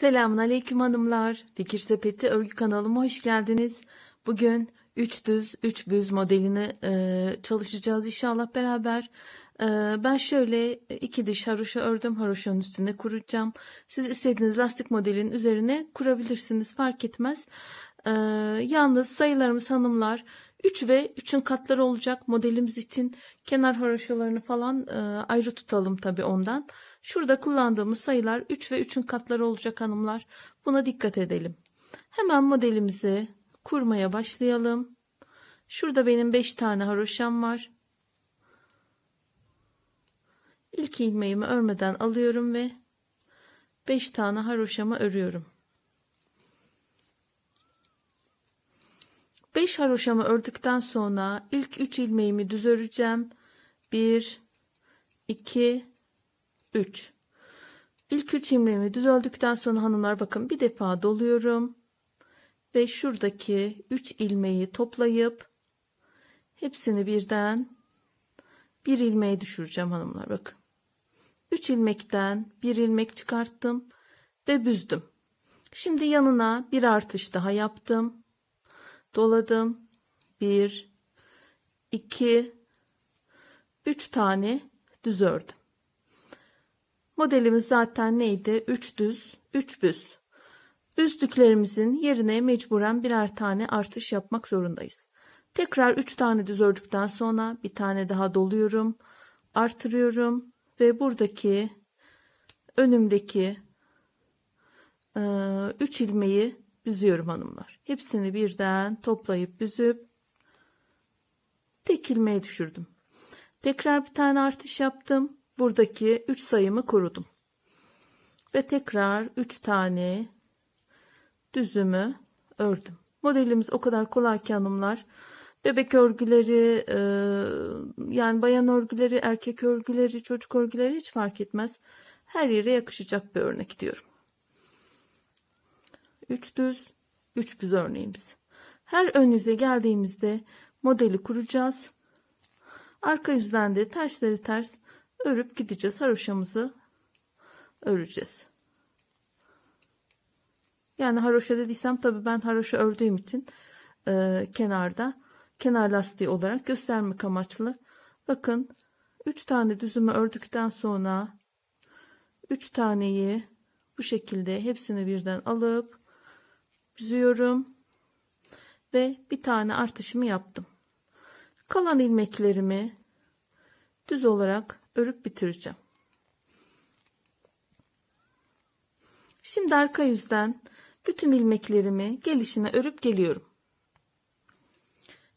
Selamun Aleyküm hanımlar. Fikir Sepeti örgü kanalıma hoş geldiniz. Bugün 3 düz 3 büz modelini e, çalışacağız inşallah beraber. E, ben şöyle iki diş haroşa ördüm. Haroşanın üstüne kuracağım. Siz istediğiniz lastik modelin üzerine kurabilirsiniz fark etmez. E, yalnız sayılarımız hanımlar 3 ve 3'ün katları olacak modelimiz için kenar haroşalarını falan e, ayrı tutalım tabi ondan. Şurada kullandığımız sayılar 3 ve 3'ün katları olacak hanımlar. Buna dikkat edelim. Hemen modelimizi kurmaya başlayalım. Şurada benim 5 tane haroşam var. İlk ilmeğimi örmeden alıyorum ve 5 tane haroşamı örüyorum. 5 haroşamı ördükten sonra ilk 3 ilmeğimi düz öreceğim. 1 2 3 İlk 3 ilmeğimi düz ördükten sonra hanımlar bakın bir defa doluyorum ve şuradaki 3 ilmeği toplayıp hepsini birden bir ilmeğe düşüreceğim hanımlar bakın. 3 ilmekten bir ilmek çıkarttım ve büzdüm. Şimdi yanına bir artış daha yaptım. Doladım. 1 2 3 tane düz ördüm. Modelimiz zaten neydi? 3 düz, 3 büz. Büzdüklerimizin yerine mecburen birer tane artış yapmak zorundayız. Tekrar 3 tane düz ördükten sonra bir tane daha doluyorum. Artırıyorum ve buradaki önümdeki 3 ilmeği büzüyorum hanımlar. Hepsini birden toplayıp büzüp tek ilmeğe düşürdüm. Tekrar bir tane artış yaptım buradaki 3 sayımı korudum. Ve tekrar 3 tane düzümü ördüm. Modelimiz o kadar kolay ki hanımlar. Bebek örgüleri, e, yani bayan örgüleri, erkek örgüleri, çocuk örgüleri hiç fark etmez. Her yere yakışacak bir örnek diyorum. 3 düz, 3 düz örneğimiz. Her ön yüze geldiğimizde modeli kuracağız. Arka yüzden de tersleri ters örüp gideceğiz. Haroşamızı öreceğiz. Yani haroşa dediysem tabii ben haroşa ördüğüm için e, kenarda kenar lastiği olarak göstermek amaçlı. Bakın 3 tane düzümü ördükten sonra 3 taneyi bu şekilde hepsini birden alıp büzüyorum ve bir tane artışımı yaptım. Kalan ilmeklerimi düz olarak örüp bitireceğim. Şimdi arka yüzden bütün ilmeklerimi gelişine örüp geliyorum.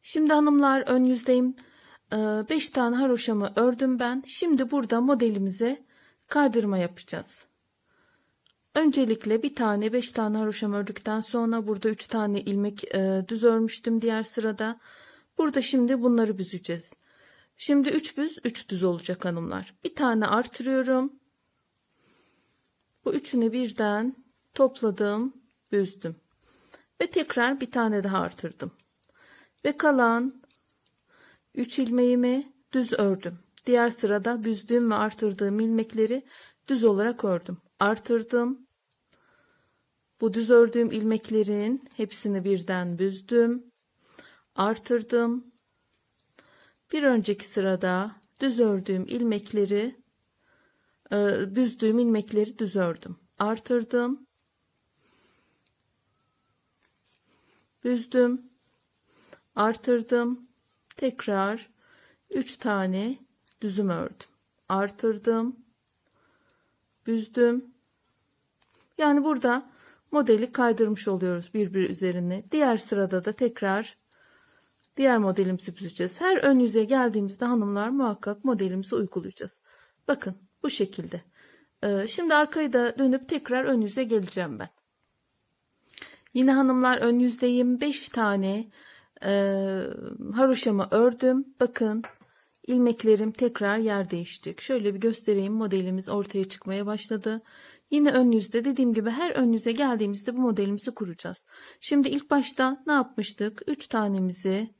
Şimdi hanımlar ön yüzdeyim. 5 ee, tane haroşamı ördüm ben. Şimdi burada modelimize kaydırma yapacağız. Öncelikle bir tane 5 tane haroşam ördükten sonra burada 3 tane ilmek e, düz örmüştüm diğer sırada. Burada şimdi bunları büzeceğiz. Şimdi 3 büz 3 düz olacak hanımlar. Bir tane artırıyorum. Bu üçünü birden topladım, büzdüm. Ve tekrar bir tane daha artırdım. Ve kalan 3 ilmeğimi düz ördüm. Diğer sırada büzdüğüm ve artırdığım ilmekleri düz olarak ördüm. Artırdım. Bu düz ördüğüm ilmeklerin hepsini birden büzdüm. Artırdım bir önceki sırada düz ördüğüm ilmekleri e, büzdüğüm ilmekleri düz ördüm artırdım büzdüm artırdım tekrar 3 tane düzüm ördüm artırdım büzdüm yani burada modeli kaydırmış oluyoruz birbiri üzerine diğer sırada da tekrar diğer modelimizi büzeceğiz. Her ön yüze geldiğimizde hanımlar muhakkak modelimizi uygulayacağız. Bakın bu şekilde. Ee, şimdi arkayı da dönüp tekrar ön yüze geleceğim ben. Yine hanımlar ön yüzdeyim. 5 tane e, haroşamı ördüm. Bakın ilmeklerim tekrar yer değişecek. Şöyle bir göstereyim modelimiz ortaya çıkmaya başladı. Yine ön yüzde dediğim gibi her ön yüze geldiğimizde bu modelimizi kuracağız. Şimdi ilk başta ne yapmıştık? 3 tanemizi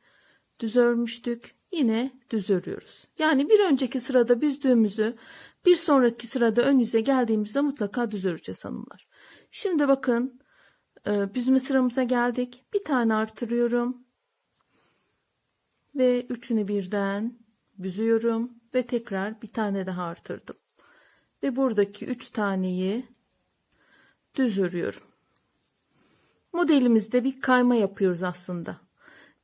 düz örmüştük. Yine düz örüyoruz. Yani bir önceki sırada büzdüğümüzü Bir sonraki sırada ön yüze geldiğimizde mutlaka düz öreceğiz hanımlar. Şimdi bakın e, büzme sıramıza geldik. Bir tane artırıyorum. Ve üçünü birden büzüyorum. Ve tekrar bir tane daha artırdım. Ve buradaki üç taneyi düz örüyorum. Modelimizde bir kayma yapıyoruz aslında.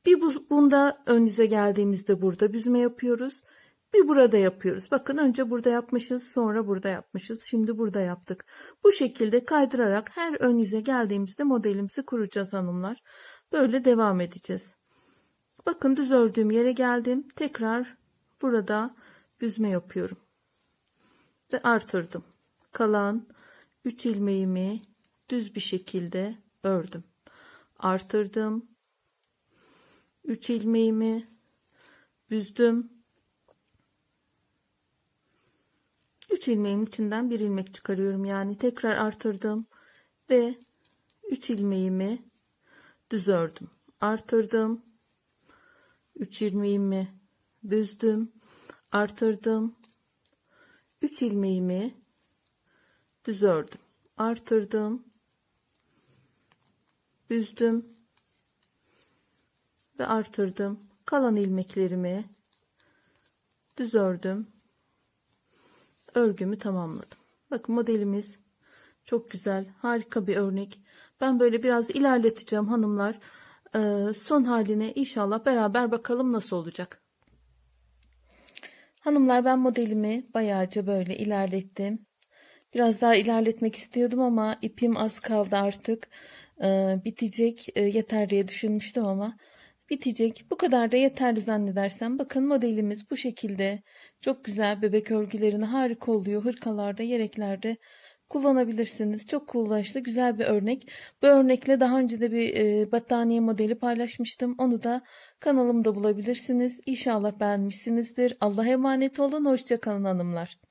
Bir bu, bunda ön yüze geldiğimizde burada büzme yapıyoruz. Bir burada yapıyoruz. Bakın önce burada yapmışız, sonra burada yapmışız. Şimdi burada yaptık. Bu şekilde kaydırarak her ön yüze geldiğimizde modelimizi kuracağız hanımlar. Böyle devam edeceğiz. Bakın düz ördüğüm yere geldim. Tekrar burada büzme yapıyorum. Ve artırdım. Kalan 3 ilmeğimi düz bir şekilde ördüm. Artırdım. 3 ilmeğimi büzdüm. 3 ilmeğin içinden bir ilmek çıkarıyorum. Yani tekrar artırdım ve 3 ilmeğimi düz ördüm. Artırdım. 3 ilmeğimi büzdüm. Artırdım. 3 ilmeğimi düz ördüm. Artırdım. Büzdüm ve artırdım. Kalan ilmeklerimi düz ördüm. Örgümü tamamladım. Bakın modelimiz çok güzel. Harika bir örnek. Ben böyle biraz ilerleteceğim hanımlar. Ee, son haline inşallah beraber bakalım nasıl olacak. Hanımlar ben modelimi bayağıca böyle ilerlettim. Biraz daha ilerletmek istiyordum ama ipim az kaldı artık. Ee, bitecek e, yeter diye düşünmüştüm ama bitecek. Bu kadar da yeterli zannedersem. Bakın modelimiz bu şekilde. Çok güzel bebek örgülerini harika oluyor. Hırkalarda, yeleklerde kullanabilirsiniz. Çok kullanışlı, güzel bir örnek. Bu örnekle daha önce de bir e, battaniye modeli paylaşmıştım. Onu da kanalımda bulabilirsiniz. İnşallah beğenmişsinizdir. Allah'a emanet olun. Hoşçakalın hanımlar.